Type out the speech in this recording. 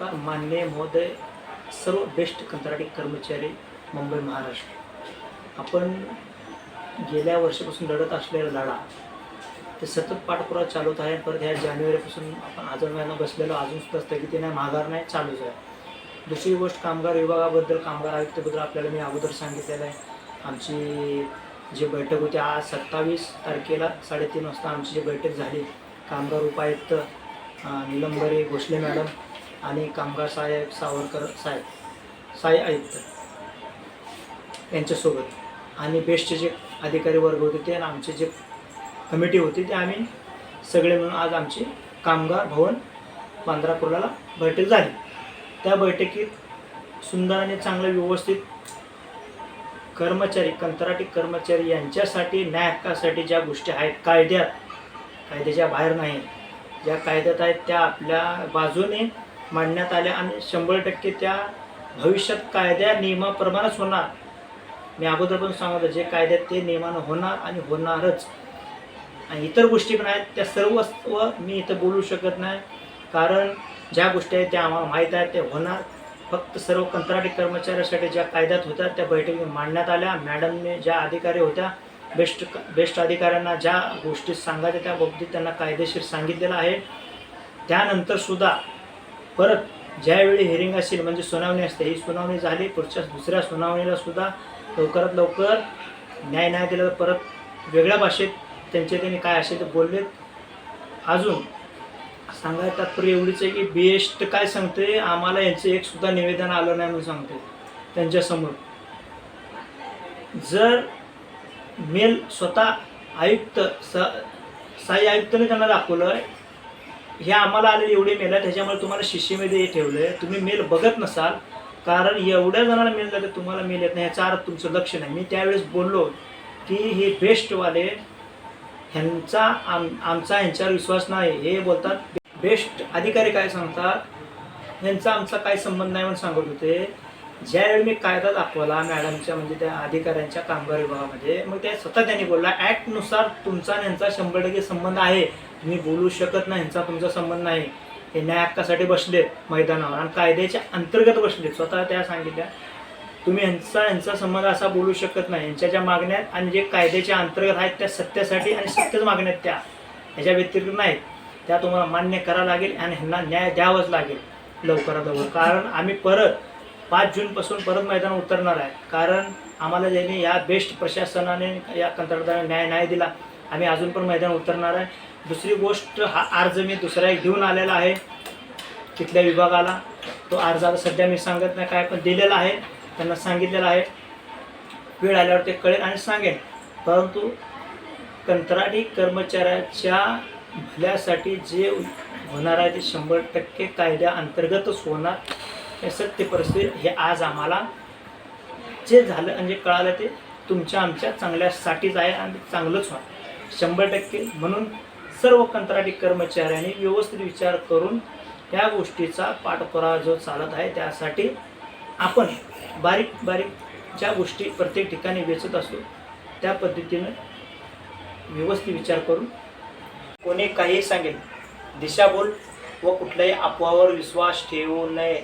नमस्कार मान्य महोदय सर्व बेस्ट कंत्राटी कर्मचारी मुंबई महाराष्ट्र. आपण गेल्या वर्षापासून लढत असलेला लढा ते सतत पाठपुरावा चालवत आहे. परत ह्या जानेवारीपासून आपण आजार बसलेलो अजून सुद्धा स्थगिती नाही माघार नाही चालूच आहे. दुसरी गोष्ट कामगार विभागाबद्दल कामगार आयुक्तबद्दल आपल्याला मी अगोदर सांगितलेलं आहे. आमची जी बैठक होती आज सत्तावीस तारखेला साडेतीन वाजता आमची जी बैठक झाली कामगार उपायुक्त निलंबरे भोसले मॅडम आणि कामगार साहेब सावरकर साहेब साई आयुक्त यांच्यासोबत. आणि बेस्टचे जे अधिकारी वर्ग होते ते आणि आमचे जे कमिटी होती ते आम्ही सगळे मिळून आज आमची कामगार भवन बांद्रापुराला बैठक झाली. त्या बैठकीत सुंदर आणि चांगलं व्यवस्थित कर्मचारी कंत्राटी कर्मचारी यांच्यासाठी न्याय हक्कासाठी ज्या गोष्टी आहेत कायद्यात कायद्याच्या बाहेर नाही. ज्या कायद्यात आहेत त्या आपल्या बाजूने मांडण्यात आल्या आणि शंभर टक्के त्या भविष्यात कायद्या नियमाप्रमाणेच होणार. मी अगोदर पण सांगतो जे कायद्यात ते नियमानं होणार आणि होणारच. आणि इतर गोष्टी पण आहेत त्या सर्व मी इथं बोलू शकत नाही. कारण ज्या गोष्टी आहेत त्या आम्हाला माहीत आहेत त्या होणार. फक्त सर्व कंत्राटी कर्मचाऱ्यासाठी ज्या कायद्यात होत्या त्या बैठकीत मांडण्यात आल्या. मॅडमने ज्या अधिकारी होत्या बेस्ट बेस्ट अधिकाऱ्यांना ज्या गोष्टी सांगायच्या त्या बाबतीत त्यांना कायदेशीर सांगितलेलं आहे. त्यानंतरसुद्धा परत ज्यावेळी हिअरिंग असेल म्हणजे सुनावणी असते ही सुनावणी झाली पुढच्या दुसऱ्या सुनावणीला सुद्धा लवकरात लवकर न्याय नाही दिला तर परत वेगळ्या भाषेत त्यांचे त्यांनी काय असेल ते बोललेत अजून सांगायला तात्पर्य एवढीच आहे की बेस्ट काय सांगते आम्हाला यांचं एक सुद्धा निवेदन आलं नाही म्हणून सांगते त्यांच्यासमोर जर मेल स्वतः आयुक्त स साई आयुक्तने त्यांना दाखवलं हे आम्हाला आलेले एवढे मेल आहेत त्याच्यामुळे तुम्हाला शिष्यमध्ये हे ठेवलं आहे तुम्ही मेल बघत नसाल कारण एवढ्या जणांना मेल जाते तुम्हाला मेल येत नाही ह्याचा अर्थ तुमचं लक्ष नाही. मी त्यावेळेस बोललो की हे बेस्टवाले ह्यांचा आम आमचा ह्यांच्यावर विश्वास नाही. हे बोलतात बेस्ट अधिकारी काय सांगतात? ह्यांचा आमचा काय संबंध नाही म्हणून सांगत होते. ज्यावेळी मी कायदा दाखवला मॅडमच्या म्हणजे त्या अधिकाऱ्यांच्या कामगार विभागामध्ये मग ते स्वतः त्यांनी बोलला ॲक्टनुसार तुमचा आणि ह्यांचा शंभर टक्के संबंध आहे. तुम्ही बोलू शकत नाही ह्यांचा तुमचा संबंध नाही. हे न्याय हक्कासाठी बसलेत मैदानावर आणि कायद्याच्या अंतर्गत बसले स्वतः त्या सांगितल्या तुम्ही यांचा यांचा संबंध असा बोलू शकत नाही. यांच्या ज्या मागण्यात आणि जे कायद्याच्या अंतर्गत आहेत त्या सत्यासाठी आणि सत्यच मागण्यात त्या. ह्याच्या व्यतिरिक्त नाहीत त्या तुम्हाला मान्य करावं लागेल आणि ह्यांना न्याय द्यावाच लागेल. लवकरात लवकर. कारण आम्ही परत पाच जूनपासून परत मैदान उतरणार आहे. कारण आम्हाला ज्यांनी या बेस्ट प्रशासनाने या कंत्राटदाराने न्याय नाही दिला आम्ही अजून पण मैदान उतरणार आहे. दुसरी गोष्ट हा अर्ज मी दुसरा एक घेऊन आलेला आहे तिथल्या विभागाला. तो अर्ज आता सध्या मी सांगत नाही काय पण दिलेला आहे त्यांना सांगितलेलं आहे. वेळ आल्यावर ते कळेल आणि सांगेन परंतु कंत्राटी कर्मचाऱ्याच्या भल्यासाठी जे होणार आहे ते शंभर टक्के कायद्या अंतर्गतच होणार. हे सत्य परिस्थिती हे आज आम्हाला जे झालं आणि जे कळालं ते तुमच्या आमच्या चांगल्यासाठीच आहे आणि चांगलंच व्हा शंभर टक्के म्हणून सर्व कंत्राटी कर्मचाऱ्यांनी व्यवस्थित विचार करून त्या गोष्टीचा पाठपुरावा जो चालत आहे त्यासाठी आपण बारीक बारीक ज्या गोष्टी प्रत्येक ठिकाणी वेचत असतो त्या पद्धतीनं व्यवस्थित विचार करून कोणी काही सांगेल? दिशाभूल व कुठल्याही अफवावर विश्वास ठेवू नये.